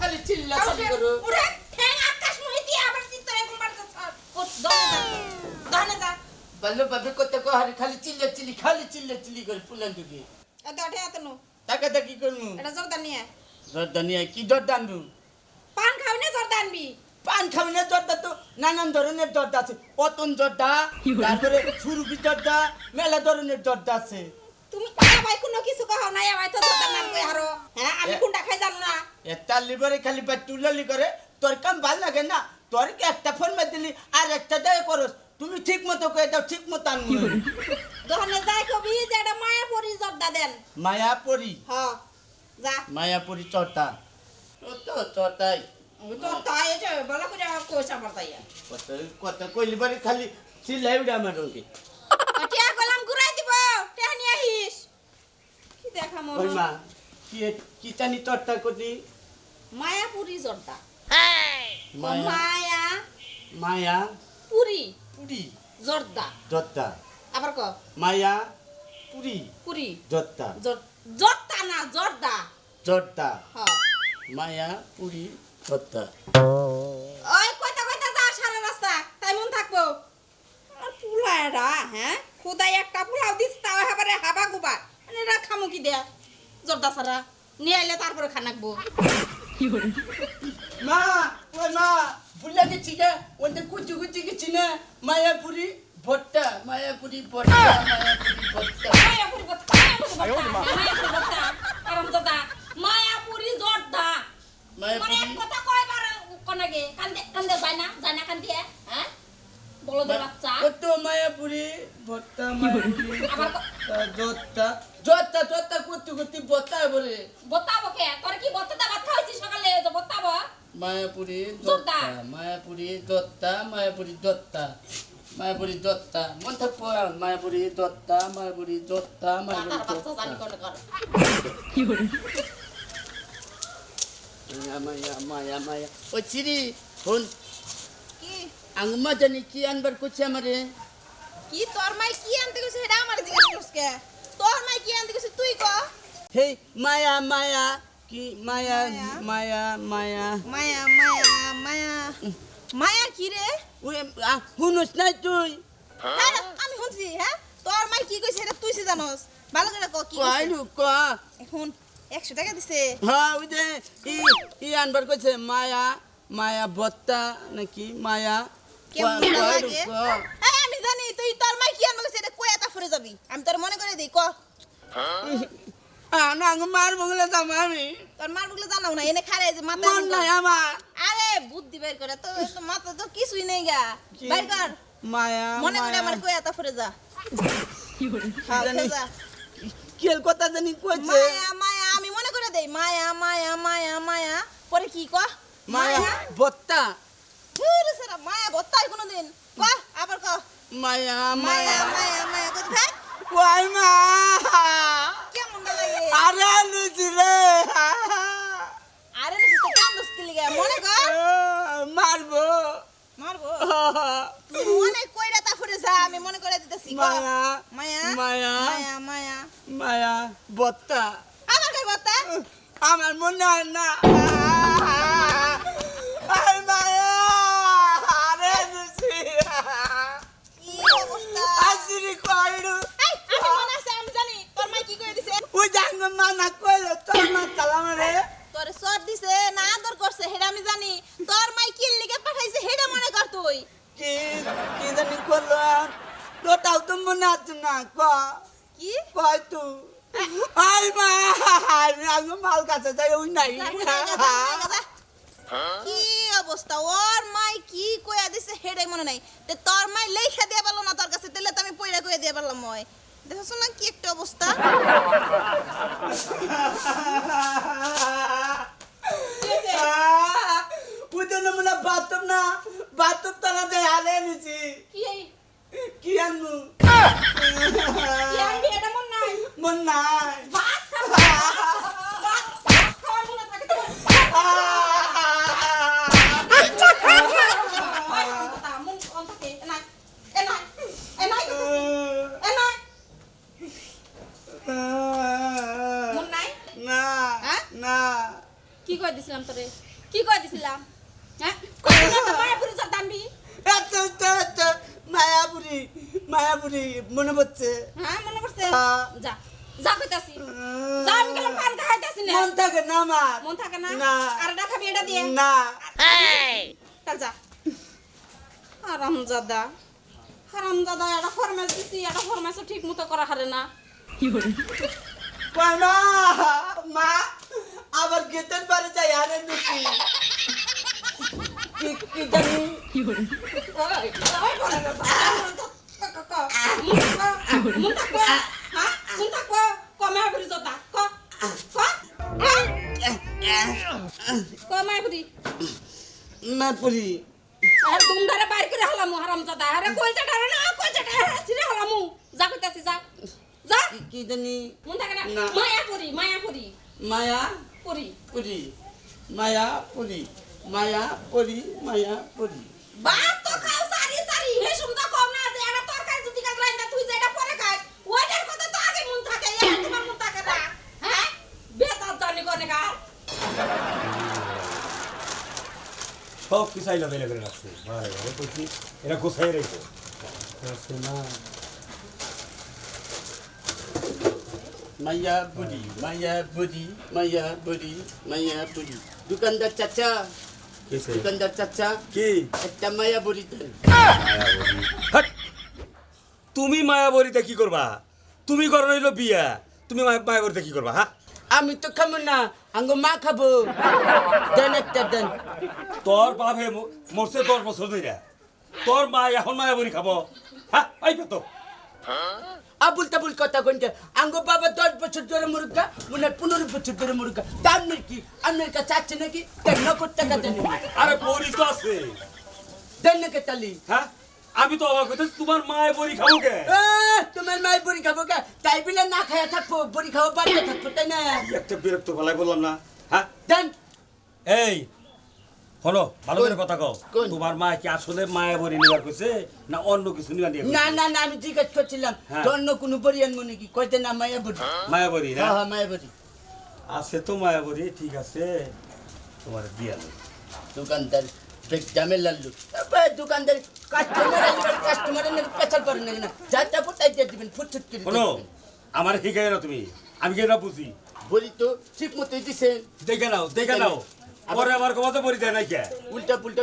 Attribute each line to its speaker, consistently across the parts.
Speaker 1: খালি চিল্লা চিল্লি করো।
Speaker 2: উড়ে ঠ্যাং আকাশ মুহিতি আবার চিত্তরে ঘুমার যাচ্ছে ও দনে যা। দনে যা।
Speaker 1: ভালো ভাবে করতে কো হারি খালি চিল্লা চিল্লি খালি চিল্লা চিল্লি করে ফুলান দুকে
Speaker 2: এত আটে এত নো।
Speaker 1: টাকা টা কি করমু।
Speaker 2: এটা জর্দা নিয়ে
Speaker 1: জর্দা নিয়ে কি জর্দা আনব?
Speaker 2: পান খাও না জর্দা আনবি?
Speaker 1: পান খাবি না জর্দা তো? নানান ধরনের জর্দা আছে। পতন জর্দা তারপরে সুরুকি জর্দা মেলা ধরনের জর্দা আছে।
Speaker 2: তুমি ভাই কোনো কিছু কও না ভাই তো জর্দা নাম কই হারো? হ্যাঁ আমি কোনটা খাই জানো না?
Speaker 1: এটার লিবারে খালি বা তুলালি করে তোর কাম ভালো লাগে না? তোর কি একটা ফোন মার দিলি আর একটা দেয় করস? তুমি ঠিক মতো কয়ে দাও ঠিক মতো আনব
Speaker 2: দহনে যাই কবি যে এটা মায়া পরি জর্দা দেন।
Speaker 1: মায়াপুরি?
Speaker 2: হ যা।
Speaker 1: মায়াপুরি চটা ও তো
Speaker 2: কইছা
Speaker 1: কত কত কইলি বারে খালি চিল্লাই উড়ে রঙে।
Speaker 2: টিয়া গলাম ঘুরাই আহিস কি দেখা মোর
Speaker 1: ওই মা কি কি জানি চট্টা করলি?
Speaker 2: মায়াপুরি জর্দা।
Speaker 1: মায়া?
Speaker 2: মায়া?
Speaker 1: মায়া?
Speaker 2: পুরি।
Speaker 1: পুরি।
Speaker 2: জর্দা।
Speaker 1: জত্তা
Speaker 2: আবার ক?
Speaker 1: মায়া? পুরি।
Speaker 2: পুরি।
Speaker 1: জত্তা
Speaker 2: জর- জর্দা না জর্দা।
Speaker 1: জর্দা।
Speaker 2: হ।
Speaker 1: মায়া পুরি জত্তা
Speaker 2: ওই কইতা কইতা যা সারা রাস্তা তাই মন থাকব। আর পুলায়রা হ্যাঁ? খুদাই একটা পোলাও দিস তাও হাবারে হাবা গুবা। মানে রা খামু কি দেয়া? জর্দা সারা নিয়ে আইলে তারপরে খানাকবো
Speaker 1: মা ওই মা ভুলে গেছি গে ওদের কুচি কুচি গেছি না। মায়াপুরি ভট্টা মায়াপুরি ভট্টা মায়াপুরি ভট্টা
Speaker 2: মায়াপুরি বত্তা মায়াপুরি বত্তা মায়াপুরি বত্তা আরাম জর্দা মায়াপুরি জর্দা মানে
Speaker 1: মায়াপুরি
Speaker 2: এক কথা কয়বার কনাগে কান্দে কান্দে যায় না যায় না কান্দিয়ে হ্যাঁ বলদের বাচ্চা
Speaker 1: কত মায়াপুরি ভট্টা মায়াপুরি
Speaker 2: আবার ক-
Speaker 1: জত্তা জত্তা জত্তা করতে করতে ভট্টা বলে
Speaker 2: বতাবো কে তোর কি বত্তাটা ভাত খাইছি সকালে যে বতাবো
Speaker 1: মায়াপুরি
Speaker 2: জত্তা।
Speaker 1: জত্তা মায়াপুরি দত্তা মায়াপুরি দত্তা মায়াপুরি দত্তা মন থাকব মায়াপুরি দত্তা মায়াপুরি দত্তা
Speaker 2: মাথার
Speaker 1: মায়াপুরি
Speaker 2: বাচ্চা জানি
Speaker 1: দত্তা
Speaker 2: কোন কর
Speaker 1: মায়া মায়া মায়া মায়া ও চিরি হন
Speaker 2: কি
Speaker 1: আঙ্গুমা জানি কি আনবার করছে আমারে
Speaker 2: কি তোর মাই কি আনতে গেছে সেটা আমার জিজ্ঞেস করছ কে তোর মাই কি আনতে গেছে তুই ক
Speaker 1: হে মায়া মায়া কি মায়া মায়া মায়া
Speaker 2: মায়া মায়া মায়া মায়া কি রে
Speaker 1: শুনোস নাই তুই?
Speaker 2: হ্যাঁ, আমি শুনছি হ্যাঁ? তোর মাই কি কইছে সেটা তুই সে জানোস? ভালো করে ক কি কইছে?
Speaker 1: কইলু ক?
Speaker 2: এখন একশো টাকা দিছে।
Speaker 1: হ্যাঁ ওই যে ই ই আনবার করছে মায়া মায়া বত্তা নাকি মায়া?
Speaker 2: কেমন লাগে? হ্যাঁ আমি জানি তুই তোর মাই কি আনবে সেটা কই এত ফুরে যাবি। আমি তোর মনে করে দেই ক?
Speaker 1: আনো আঙ্গ মার বগলে যাম আমি।
Speaker 2: তোর মার বগলে জানাও না এনে খারে যে মাথা
Speaker 1: মন নাই আমার।
Speaker 2: আরে বুদ্ধি বের করে তো মাথা তো কিছুই নেই গা। বের কর।
Speaker 1: মায়া
Speaker 2: মনে করে। আমার কই এত ফুরে যা।
Speaker 1: কেল কথা জানি কইছে।
Speaker 2: মায়া মায়া আমি মনে করে দেই মায়া মায়া মায়া মায়া। পরে কি ক
Speaker 1: মায়া বত্তা।
Speaker 2: ধুর সারা মায়া বত্তাই কোনদিন। ক আবার ক
Speaker 1: মায়া
Speaker 2: মায়া।
Speaker 1: মায়া
Speaker 2: মায়া কই থাক।
Speaker 1: মা
Speaker 2: কেমন না লাগে
Speaker 1: আরে লুচি রে
Speaker 2: আরে না তো কাম মুশকিল গা মনে কর
Speaker 1: মারবো
Speaker 2: মারবো তুই মনে কইরা তা ফুরে যা আমি মনে করে দিতেছি ক
Speaker 1: মায়া
Speaker 2: মায়া
Speaker 1: মায়া
Speaker 2: মায়া মায়া
Speaker 1: বত্তা
Speaker 2: আবার কই বত্তা
Speaker 1: আমার মনে হয় না আরে মায়া আরে লুচি আসিরি কইলু
Speaker 2: আমি আছে আমি জানি তোর মাই কি কই দিছে
Speaker 1: ওই জাঙ্গ মানা কইলো তোর মা চালাম রে
Speaker 2: তোর সর দিছে না আদর করছে হেডা আমি জানি তোর মাই কি লিগে পাঠাইছে হেডা মনে কর তুই
Speaker 1: কি কি জানি করল তোটাও তো মনে আছে না ক
Speaker 2: কি?
Speaker 1: কয় তু। আই মা আমি মাল কাছে যাই ওই নাই।
Speaker 2: যা, যা, যা, যা, যা, যা। কি অবস্থা? ওর মাই কি কইয়া দিছে হেডাই মনে নাই। তে তোর মাই লেখা দিয়া পারল না তোর কাছে তেলে তো আমি পয়রা কইয়া দিয়া পারলাম মই। দেখছ না কি একটা অবস্থা?
Speaker 1: উঠে না মনে বাথরুম না বাথরুম তলা যায় হালে নিছি।
Speaker 2: কি এই
Speaker 1: কি আনমু
Speaker 2: কি আনবি এটা মন নাই
Speaker 1: মন নাই
Speaker 2: ভাত খাব ভাত ভাত খাওয়ার মনে থাকে তো কথা মন অন থাকে এনাই এনাই এনাই এনাই মন নাই
Speaker 1: না
Speaker 2: হ্যাঁ?
Speaker 1: না
Speaker 2: কি কই দিছিলাম তোরে কি কই দিছিলাম হ্যাঁ কই দিছিলাম তো মায়াপুরি জর্দা আনবি
Speaker 1: আচ্ছা আচ্ছা আচ্ছা মায়াপুরি মায়াপুরি মনে পড়ছে
Speaker 2: হ্যাঁ মনে
Speaker 1: হ্যাঁ।
Speaker 2: যা যা কইতাছি যা আমি গেলাম পান খাইতাছি না
Speaker 1: মন থাকে না আমার
Speaker 2: মন থাকে না
Speaker 1: না
Speaker 2: আর এটা খাবি এটা দিয়ে
Speaker 1: না
Speaker 2: কাল যা হারামজাদা হারামজাদা এটা ফরমাস দিছি এটা ফরমাসও ঠিক মতো করা হারে না
Speaker 1: কয় মা মা আবার গেতের বাড়ি যাই আরে নুকি কি কি জানি
Speaker 2: ওই, ওই বলে না, মায়াপুরি। মায়াপুরি আর দুমদারে বাইর করে হালামু হারামজাদা। আরে কলজাটা আরে না, কলজাটা আরে ছিঁড়ে হালামু। যা কইতাছি, যা। যা।
Speaker 1: কি জানি
Speaker 2: মন থাকে না?
Speaker 1: না।
Speaker 2: মায়াপুরি, মায়াপুরি,
Speaker 1: মায়া
Speaker 2: পুরি।
Speaker 1: পুরি মায়া পুরি মায়া পুরি মায়া পুরি
Speaker 2: ভাত তো খাও সারি সারি, হে সুন্দর কম না যে একটা তরকারি যদি কাল রাইন্দা তুই যেটা পরে খাস, ওইটার কথা তো আগে মন থাকে, এটা তোমার মন থাকে না। হ্যাঁ? বেজাত জানি কোনে গা।
Speaker 3: সব কিছু আইলা বেলা রাখছে ভাই ভাই বলছি এরা গোছাই রেখো না
Speaker 1: মায়া বুড়ি মায়া বুড়ি দোকানদার চাচা দোকানদার চাচা
Speaker 3: কি
Speaker 1: একটা মায়া বুড়ি দেন!
Speaker 3: তুমি মায়াবরীতে কি করবা তুমি করো রইল বিয়া তুমি মায়া- মায়াবরীতে কি করবা হ্যাঁ
Speaker 1: আমি তো খাব না আঙ্গ মা খাব। দেন একটা দেন।
Speaker 3: তোর বাপে মরছে দশ বছর ধরে তোর মা এখন মায়া মায়াবরী খাব। হ্যাঁ আইবে তো।
Speaker 1: আবুল তাবুল কথা কইতে আঙ্গ বাবা দশ বছর ধরে মুরগা মনে পনেরো বছর ধরে মুরগা। দাম নাকি আপনার কাছে আছে নাকি? দেন নগদ টাকা দেন।
Speaker 3: আরে বড়ি তো আছে।
Speaker 1: দেন নাকি তালি?
Speaker 3: হ্যাঁ? আমি তো অবাক হইতেছি তোমার মায়ের বড়ি খাব কে?
Speaker 1: তোমার মায়ের বড়ি খাব কে? তাই বিলে না খায়া থাকব বড়ি খাব বাড়িতে থাকব তাই না?
Speaker 3: একটা বিরক্ত ফেলাই বললাম না হ্যাঁ?
Speaker 1: দেন।
Speaker 3: এই হলো ভালো করে কথা কও। তোমার মা কি আসলে মায়া বড়ি নিবার কইছে না অন্য কিছু নিবার নিয়ে
Speaker 1: না না না আমি জিজ্ঞেস করছিলাম
Speaker 3: হ্যাঁ।
Speaker 1: অন্য কোনো বড়ি আনব নাকি? কইতে না মায়া বড়ি?
Speaker 3: মায়া বড়ি না?
Speaker 1: হ্যাঁ হ্যাঁ মায়া বড়ি।
Speaker 3: আছে তো মায়া বড়ি ঠিক আছে। তোমার দিয়া
Speaker 1: দোকানদার বেশ দামে লাল্লু দোকানদার কাস্টমারের নাকি পেছাল করে নাকি না। যা যাব তাই দিয়ে দিবেন ফুটছুট করে
Speaker 3: শোনো আমার শিখাই না তুমি? আমি বুঝি।
Speaker 1: বলি তো ঠিক মতোই দিছেন
Speaker 3: দেখে নাও দেখে নাও। পরে আমার কথা বলি দেয় নাই
Speaker 1: উল্টা পুল্টা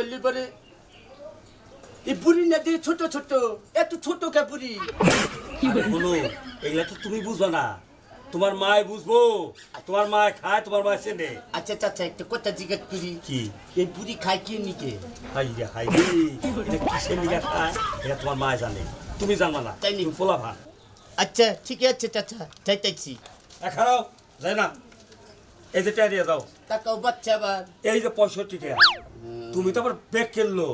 Speaker 1: এই বুড়ি না দিয়ে ছোট ছোট এত ছোট কে বুড়ি।
Speaker 3: শোনো এগুলা তো তুমি বুঝবা না। তোমার মায় বুঝব তোমার মা খায় তোমার মা চেনে।
Speaker 1: আচ্ছা আচ্ছা একটা কথা জিজ্ঞেস করি।
Speaker 3: কি?
Speaker 1: এই বুড়ি খায় কি নিকে
Speaker 3: হাই রে হাই রে এটা কিসের লিগা খায় এটা তোমার মা জানে। তুমি জানবা না
Speaker 1: তাই নাকি?
Speaker 3: তুমি পোলা ভান
Speaker 1: আচ্ছা ঠিক আছে চাচা যাইতেছি।
Speaker 3: খারাও যাই না। এই যে টেরিয়া যাও
Speaker 1: টাকাও বাচ্চা আবার।
Speaker 3: এই যে পঁয়ষট্টি টাকা। তুমি তো আবার ব্যাগ খেললো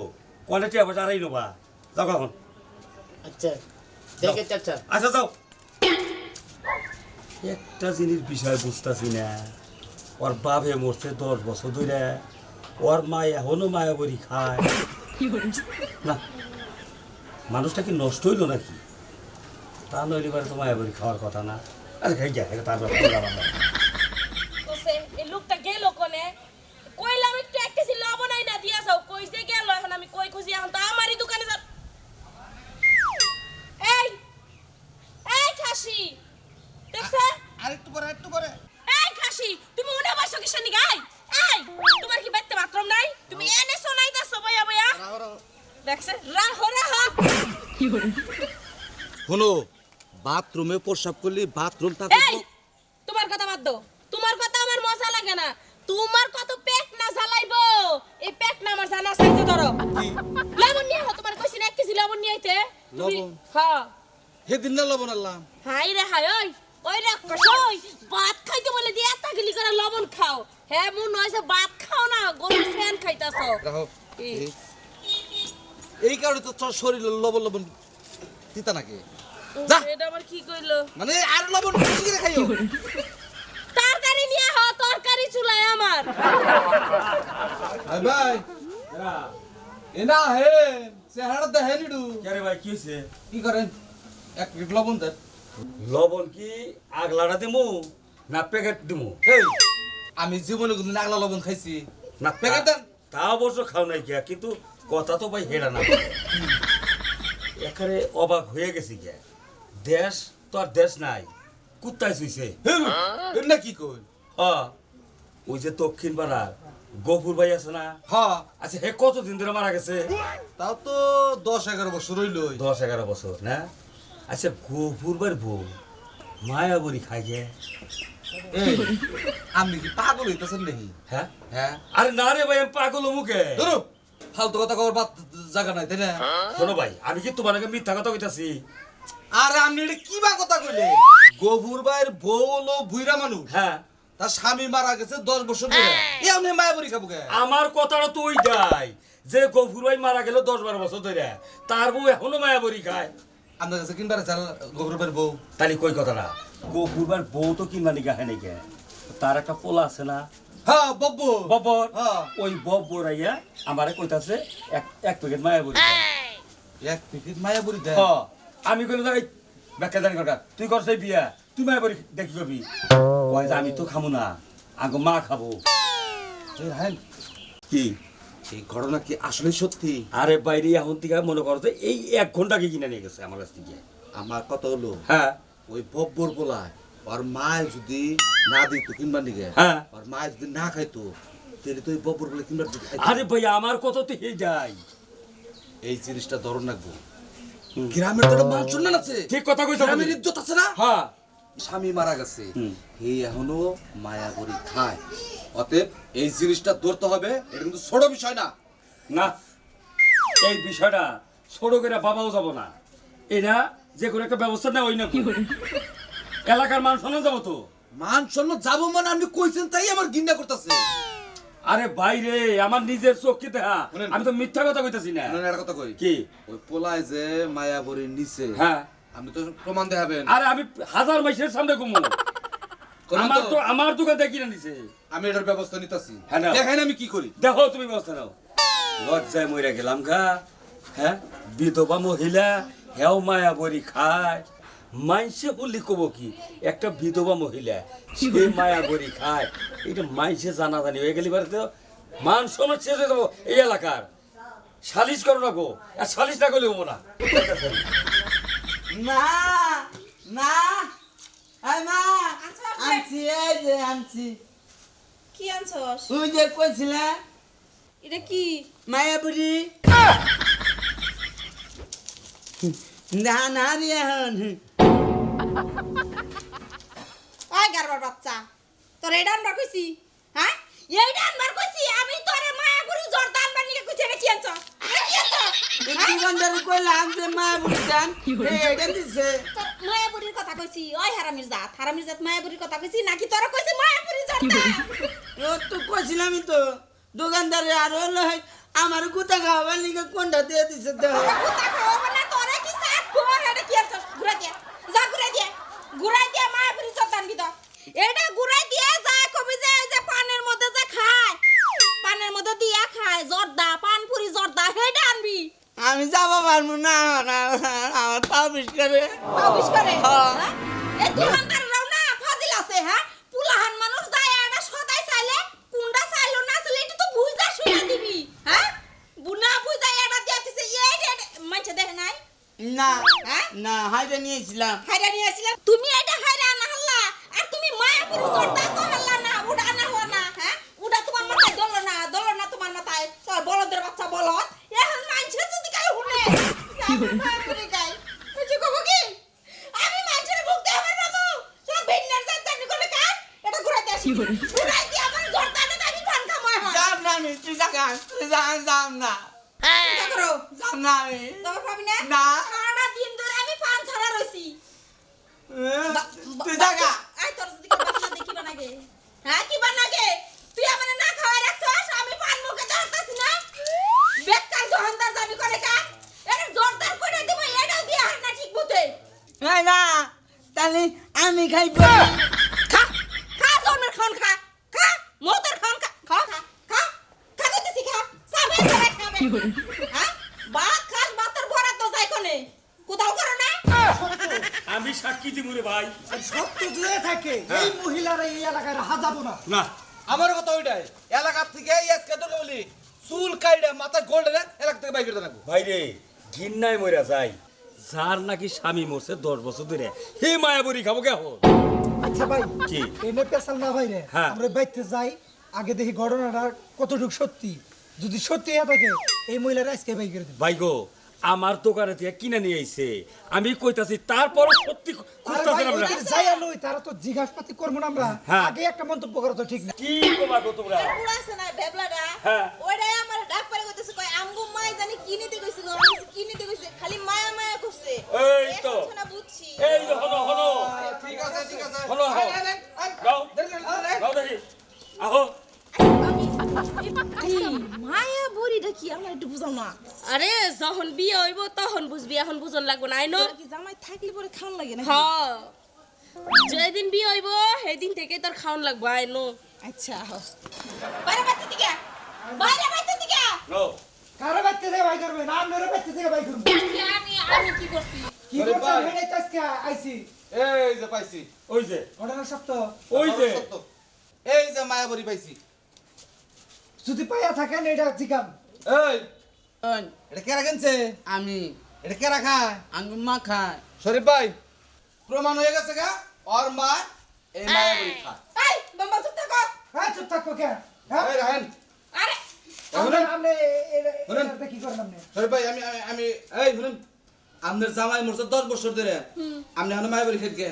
Speaker 3: কোয়ালিটি আবার দাঁড়াই নেবা। যাও এখন।
Speaker 1: আচ্ছা দেখে চাচা।
Speaker 3: আচ্ছা যাও। একটা জিনিস বিষয় বুঝতেছি না। ওর বাপে মরছে দশ বছর ধরে ওর মা এখনও মায়াবরি খায়। না মানুষটা কি নষ্ট হইল নাকি? তা নইলে এবারে তো মায়াবরি খাওয়ার কথা না। আরে খাই যা তার ব্যাপার না।
Speaker 4: লোকটা গেল কোনে? কইলাম একটু এক কেজি লবণ আইনা দিয়া যাও। কইছে গেল এখন আমি কই খুঁজি এখন দেখছে রাহ রাহ
Speaker 5: শোনো বাথরুমে প্রস্রাব করলে বাথরুম
Speaker 4: এই
Speaker 5: থাকবে
Speaker 4: তোমার কথা বাদ দাও। তোমার কথা আমার মজা লাগে না। তোমার কত পেট না জ্বালাইবো। এই পেট না আমার জানা সাইজে ধরো। লবণ নিয়ে আহ তোমার কইছি না এক কেজি লবণ নিয়ে আইতে। তুমি
Speaker 5: লবণ?
Speaker 4: হ্যাঁ
Speaker 5: সেদিন না লবণ আনলাম।
Speaker 4: হাই রে হাই ওই ওই রে কই ভাত খাইতে বলে দিয়ে এত গিলি করে লবণ খাও। হ্যাঁ মন হইছে ভাত খাও না গরুর ফ্যান খাইতাছো।
Speaker 5: রাখো? এই- কারণে তো তোর শরীর লবণ লবণ দিতা নাকি? যা।
Speaker 4: এটা আবার কি কইলো?
Speaker 5: মানে আর লবণ বেশি করে খাইও?
Speaker 4: তরকারি নিয়ে আহ তরকারি চুলায় আমার।
Speaker 5: ভাই ভাই।
Speaker 3: এরা,
Speaker 5: এ না হে চেহারা দেখে নিডু।
Speaker 3: কে ভাই কি হয়েছে
Speaker 5: কি করেন? এক প্লেট লবণ দেন।
Speaker 3: লবণ কি আগলাটা দিমু না প্যাকেট দিমু?
Speaker 5: এই আমি জীবনে কোনদিন আগলা লবণ খাইছি।
Speaker 3: না
Speaker 5: প্যাকেট
Speaker 3: তা-
Speaker 5: দেন।
Speaker 3: তা অবশ্য খাও নাই গিয়া কিন্তু কথা তো ভাই হেরা না। এখানে অবাক হয়ে গেছি গিয়া দেশ তো আর দেশ নাই কুত্তায় শুইছে।
Speaker 5: না কি কই
Speaker 3: হ ওই যে দক্ষিণ পাড়া গফুর ভাই আছে না?
Speaker 5: হ্যাঁ
Speaker 3: আচ্ছা হে কতদিন ধরে মারা গেছে?
Speaker 5: তাও তো দশ এগারো বছর হইল
Speaker 3: দশ এগারো বছর না? আচ্ছা গফুর ভাইয়ের বউ মায়াবরি খাই গে
Speaker 5: আপনি কি পাগল হইতেছেন নাকি?
Speaker 3: হ্যাঁ?
Speaker 5: হ্যাঁ।
Speaker 3: আরে না রে ভাই আমি পাগল মুখে
Speaker 5: ধরো। ফালতু কথা কবার বাদ জায়গা নাই তাই না?
Speaker 3: শোনো ভাই আমি কি তোমার আগে মিথ্যা কথা কইতাছি?
Speaker 5: আরে আপনি এটা কি বা কথা কইলে গভুর ভাইয়ের বউ হলো বুইরা মানুষ।
Speaker 3: হ্যাঁ।
Speaker 5: তার স্বামী মারা গেছে দশ বছর ধরে। এ আপনি মায়া মায়াবরি খাব কে
Speaker 3: আমার কথাটা তো ওইটাই যে গফুর ভাই মারা গেল দশ বারো বছর ধরে তার বউ এখনও মায়া মায়াবরি খায়।
Speaker 5: আপনার কাছে কিনবার গভুর ভাইয়ের বউ?
Speaker 3: তাহলে কই কথাটা? গফুর ভাইয়ের বউ তো কিনবা নিকা হয় নাকি তার একটা পোলা আছে না?
Speaker 5: হ্যাঁ বব্বু
Speaker 3: ববর
Speaker 5: হ্যাঁ।
Speaker 3: ওই ববর আইয়া আমারে কইতাছে এক এক প্যাকেট মায়াবরি খায়।
Speaker 5: এক প্যাকেট মায়াবরি দেয়
Speaker 3: হ আমি কইলে যাই ব্যাখ্যা জানি কটা তুই করছ বিয়া তুই মায়াবরি দেখি কবি কয় যে আমি তো খামু না আগে মা খাব। কি?
Speaker 5: এই ঘটনা কি আসলে সত্যি?
Speaker 3: আরে বাইরে এখন থেকে মনে করো যে এই এক ঘণ্টা কি কিনে নিয়ে গেছে আমার কাছ থেকে।
Speaker 5: আমার কথা হলো?
Speaker 3: হ্যাঁ।
Speaker 5: ওই বব্বর বলায় ওর মায় যদি না দিত কিনবার দিকে
Speaker 3: হ্যাঁ।
Speaker 5: ওর মায় যদি না খাইতো তাহলে তো ওই বব্বর বলে কিনবার দিকে
Speaker 3: আরে ভাই আমার কত তো হে যাই।
Speaker 5: এই জিনিসটা ধরন রাখব গ্রামের তো মান সম্মান আছে।
Speaker 3: ঠিক কথা কইছো
Speaker 5: গ্রামের ইজ্জত আছে না?
Speaker 3: হ্যাঁ।
Speaker 5: স্বামী মারা গেছে। হে এখনও মায়া করি খায়। অতএব এই জিনিসটা ধরতে হবে এটা কিন্তু ছোট বিষয় না।
Speaker 3: না এই বিষয়টা ছোট করে বাবাও যাব না। এরা যে কোনো একটা ব্যবস্থা নেওয়া হয় না এলাকার মান শোনা যাব তো?
Speaker 5: মান সম্মান যাব মানে আপনি কইছেন তাই আমার গিন্না করতেছে।
Speaker 3: আরে বাইরে আমার নিজের চোখ কি দেখা। আমি তো মিথ্যা কথা কইতাছি না।
Speaker 5: একটা কথা কই।
Speaker 3: কি?
Speaker 5: ওই পোলায় যে মায়াবরী নিচে
Speaker 3: হ্যাঁ।
Speaker 5: আপনি তো প্রমাণ দেখাবেন।
Speaker 3: আরে আমি হাজার মাইসের সামনে ঘুমু। আমার
Speaker 5: তো?
Speaker 3: আমার দোকান থেকে কিনে নিছে।
Speaker 5: আমি এটার ব্যবস্থা নিতেছি।
Speaker 3: হ্যাঁ।
Speaker 5: দেখেন আমি কি করি।
Speaker 3: দেখো তুমি ব্যবস্থা নাও। লজ্জায় মইরা গেলাম গা হ্যাঁ? বিধবা মহিলা হেও মায়া বড়ি খায়। মাইসে বললি কব কি? একটা বিধবা মহিলা সে মায়া বড়ি খায়। এটা মাইসে জানা জানি হয়ে গেলি বাড়িতে মান শেষ হয়ে যাব এই এলাকার সালিশ করো না গো আর সালিশ না করলে হব না।
Speaker 1: মা মা আয় মা। আনছি এই যে আনছি।
Speaker 2: কি আনছস
Speaker 1: তুই যে কইছিলা
Speaker 2: এটা কি?
Speaker 1: মায়াপুরি না না রে এখন
Speaker 2: গারবার বাচ্চা। তোর এটা আনবার কইছি? হ্যাঁ? এইটা আনবার কইছি আমি তোরে মায়াপুরি জর্দা আনবার নিকে কইছি এটা কি কি হ্যাঁ?
Speaker 1: দোকানদার কইলাম যে মায়াপুরি দান এটা দিছে।
Speaker 2: তোর মায়াপুরির কথা কইছি ওই হারামির জাত। হারামির জাত মায়াপুরির কথা কইছি নাকি তোরা কইছি মায়াপুরি জর্দা?
Speaker 1: ও তো কইছিলামই তো দোকানদারে আর হলো আমার গুতা খাওয়াবার নিকে কোনটা দিয়ে দিছে দেখ
Speaker 2: কুতা খাওয়াবো না তোরে কি সাত ঘুর এটা কি আনছস ঘুরে দিয়ে যা ঘুরে দিয়ে ঘুরাই দিয়ে মায়াপুরি জর্দা আনবি তো এটা ঘুরাই দিয়ে যা কবি যে এই যে পানের মধ্যে যে খায় পানের মধ্যে দিয়া খায় জর্দা পানপুরি জর্দা হেটা আনবি?
Speaker 1: আমি যাব পারব না আমার- আমার পা করে।
Speaker 2: পাবিস করে?
Speaker 1: হ্যাঁ।
Speaker 2: হ্যাঁ? এই দোকানদাররাও না ফাজিল আছে হ্যাঁ? পুলাহান মানুষ যায় এটা সদাই চাইলে কুন্ডা চাইলো না চাইলে এটা তো বুঝা শুনে দিবি হ্যাঁ? বুনা বুঝা এটা দিয়া দিছে এই মাইছে দেখে নাই?
Speaker 1: না
Speaker 2: হ্যাঁ?
Speaker 1: না হাইটা নিয়েছিলাম
Speaker 2: হাইরা নিয়ে আসছিলাম তুমি এটা হাইরা বলদের বাচ্চা বলদ এখন মাইছে যদি কাল হুনে মায়াপুরি গাই বুঝি কব কি আমি মাইছের মুখ দিয়ে আমার বাবু সব ভিন্নার জাত জানি করে কাট এটা ঘুরাই দিয়ে আসি ঘুরাই দিয়ে আমার আমি খাময় হয়
Speaker 1: যাম না আমি তুই জাগা তুই যাম যাম না
Speaker 2: করো
Speaker 1: যাম না আমি
Speaker 2: তোমার পাবি না
Speaker 1: না।
Speaker 2: সারা দিন ধরে আমি পান ছাড়া রইছি
Speaker 1: তুই জাগা
Speaker 2: আই তোর যদি কেউ বানা দেখিবা নাগে হ্যাঁ কি বানাগে তুই আমারে না খাওয়াই রাখছস আমি পান মুখে ধরতাছি না বেকার দোকানদার দাবি করে কা এটা জোরদার করে দিব এটাও দিয়ে হার না ঠিক মতে
Speaker 1: না না তাহলে আমি খাইব
Speaker 2: খা খা জন্মের খান খা খা মোদের খান খা খা খা খা খা দিতেছি খা সাবে সাবে খাবে হ্যাঁ ভাত খাস ভাতের ভরা তো যাই কোনে কোথাও করো না
Speaker 3: আমি সাক্ষী দিব রে ভাই
Speaker 6: সত্য জুড়ে থাকে এই মহিলারা এই এলাকায় রাহা যাব না
Speaker 3: না
Speaker 5: আমার কথা ওইটাই এলাকার থেকে আজকে চুল কাইডা মাথা গোল্ড এলাকা থেকে বাইক করে রাখব
Speaker 3: ভাই রে ঘিন্নায় মরা যায় যার নাকি স্বামী মরছে দশ বছর ধরে হে মায়াবরি খাব কে হো
Speaker 6: আচ্ছা ভাই
Speaker 3: কি?
Speaker 6: এনে পেশাল না ভাই রে
Speaker 3: হ্যাঁ।
Speaker 6: আমরা বাইতে যাই আগে দেখি ঘটনাটা কতটুকু সত্যি। যদি সত্যি হয়ে থাকে এই মহিলারা আজকে বাই করে দেবে।
Speaker 3: ভাই গো আমার দোকানে থেকে কিনে নিয়ে আইছে। আমি কইতাছি তারপর সত্যি খুঁজতাছি আমরা।
Speaker 6: যাইয়া লই তারা তো জিজ্ঞাসাপাতি করব না আমরা।
Speaker 3: হ্যাঁ।
Speaker 6: আগে একটা মন্তব্য করো তো ঠিক না?
Speaker 3: কি কবা গো তোমরা?
Speaker 4: পুরা আছে না বেবলাটা
Speaker 3: হ্যাঁ।
Speaker 4: ওইটাই আমার ডাক পারে কইতাছে কই আমগো মাই জানি কিনে নিতে কইছিল আমি কিনে নিতে কইছে? জামাই থাকলে পরে খাওয়ান লাগে না
Speaker 7: হ যেদিন বিয়ে হইব সেদিন থেকে তোর খাওন লাগবো আইনো
Speaker 4: আচ্ছা হ। বাইরে বাইতে দিকে বাইরে বাইতে দিকে।
Speaker 3: নো।
Speaker 6: কারও বাইতে থেকে বাই করবে না বাইতে থেকে বাই করবে।
Speaker 7: আমি আমি কি করছি?
Speaker 6: কি। হেডে আজকে আইছি।
Speaker 5: এই যে পাইছি।
Speaker 3: ওই যে।
Speaker 6: ঘটনা সত্য?
Speaker 3: ওই যে।
Speaker 5: এই যে মায়াবরি পাইছি।
Speaker 6: যদি পাইয়া থাকেন এটা জিগাম
Speaker 5: এই। এটা কেরা কিনছে
Speaker 1: আমি।
Speaker 5: এটা কেরা খায়
Speaker 1: আঙ্গু মা খায়।
Speaker 5: শরীফ ভাই প্রমাণ হয়ে গেছে গা। ওর মা এই মায়াবরি খায়।
Speaker 2: এই বাম্বা চুপ থাকো।
Speaker 6: হ্যাঁ চুপ থাকো কে? হ্যাঁ?
Speaker 5: এই রাহেন
Speaker 2: আরে
Speaker 6: আপনি আপনি এটা- কি করেন আপনি
Speaker 5: শরীফ ভাই আমি এই শুনুন। জামাই মরছে দশ বছর ধরে। আপনি এখন মায়াবরি খেতে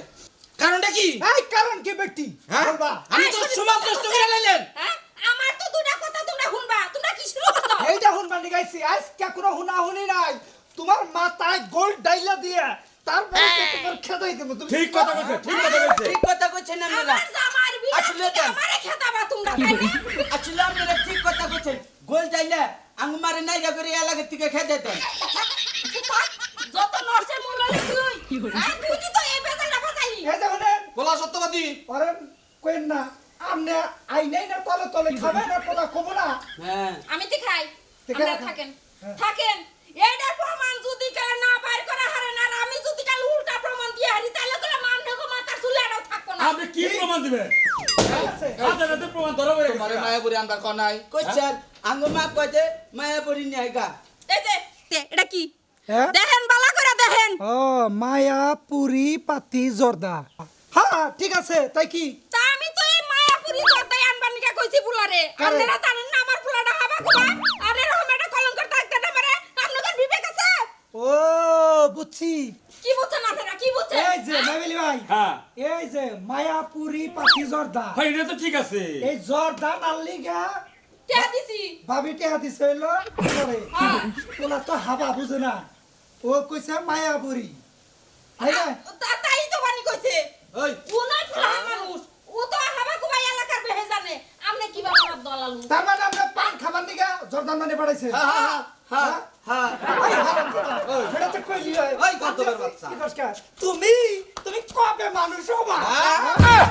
Speaker 5: কারণটা কি?
Speaker 6: এই কারণ কি ব্যক্তি
Speaker 5: হ্যাঁ?
Speaker 6: বলবা।
Speaker 5: আমি তো সমাজ নষ্ট করে লাইলেন
Speaker 2: হ্যাঁ? আমার তো দুটা কথা তোমরা শুনবা। তোমরা কি করছ
Speaker 6: এইটা হুন মানে গাইছি আজকে কোনো হুনা হুনি নাই। তোমার মাথায় গোল ডাইলা দিয়ে তারপরে তো তোমার খেদাই দেবো তুমি
Speaker 3: ঠিক কথা কইছে ঠিক কথা কইছে।
Speaker 1: ঠিক কথা কইছেন আপনারা
Speaker 2: আমার জামার বিয়ে
Speaker 1: আসলে?
Speaker 2: আমারে খেতাবা তোমরা তাই না?
Speaker 1: আসলে আপনারা ঠিক কথা কইছেন। গোল যাইলে আঙ্গু মারে নাইগা করে এলাকা থেকে দেন।
Speaker 2: যত তুই হ্যাঁ তুই কি তো এই বেজালটা বাজাইলি
Speaker 6: এই যে শুনেন
Speaker 5: বলা সত্যবাদী।
Speaker 6: পরেন কইন না আপনি আইনাই না তলে তলে খাবেন না পোলা কমো না।
Speaker 1: হ্যাঁ।
Speaker 2: আমি তো খাই
Speaker 6: রাখেন।
Speaker 2: থাকেন।
Speaker 6: হ্যাঁ।
Speaker 2: থাকেন। এইটার প্রমাণ যদি কাল না বাইর করা হারে না আর আমি যদি কাল উল্টা প্রমাণ দিয়ে হারি তাহলে করে মান্নগো মাথার চুলেটাও থাকব না
Speaker 3: আপনি কি প্রমাণ দিবেন?
Speaker 6: আছে?
Speaker 3: হাতে হাতে প্রমাণ ধরা হয়ে গেছে।
Speaker 5: মায়াবরি আনবার কর নাই।
Speaker 1: কইছেন আঙ্গু মা কইতে মায়া পড়ি নাইগা
Speaker 2: এই যে এটা কি?
Speaker 6: হ্যাঁ?
Speaker 2: দেখেন বালা করে দেখেন।
Speaker 6: ও মায়া পাতি জর্দা। হ্যাঁ ঠিক আছে তাই কি?
Speaker 2: তা আমি তো এই মায়াপুরি জর্দাই আনবার নিকা কইছি
Speaker 6: কারে?
Speaker 2: আপনারা জানেন না আমার ফুলাটা হাবা কুবা আর এরকম একটা কলঙ্কর থাকতে না পারে আপনাদের বিবেক আছে?
Speaker 6: ও বুঝছি।
Speaker 2: কি বুঝছেন বুঝছেন
Speaker 6: এই যে মাইবেলি ভাই।
Speaker 3: হ্যাঁ।
Speaker 6: এই যে মায়াপুরি পাতি জর্দা।
Speaker 3: ভাই এটা তো ঠিক আছে।
Speaker 6: এই জর্দা নাল্লি গা
Speaker 2: কে দিছি।
Speaker 6: ভাবি দিছে ওলা তো হাবা বুঝে না। ও কইছে মায়াপুরি। তাই না?
Speaker 2: তা- তাই তো বানি কইছে।
Speaker 5: ওই।
Speaker 2: ও নয় ফুলা মানুষ। ও তো হাবা কুবা এলাকার বেহে জানে আপনি কি বাবা আমার দলালু।
Speaker 6: তার মানে আমরা পান খাবার নিগা জর্দা মানে বাড়াইছে।
Speaker 1: হ্যাঁ হ্যাঁ। হ্যাঁ
Speaker 6: ওই হারাম কথা। সেটা তো কইলি হয়।
Speaker 5: ওই বাচ্চা।
Speaker 6: তুমি তুমি কবে মানুষ হবা
Speaker 5: হ্যাঁ?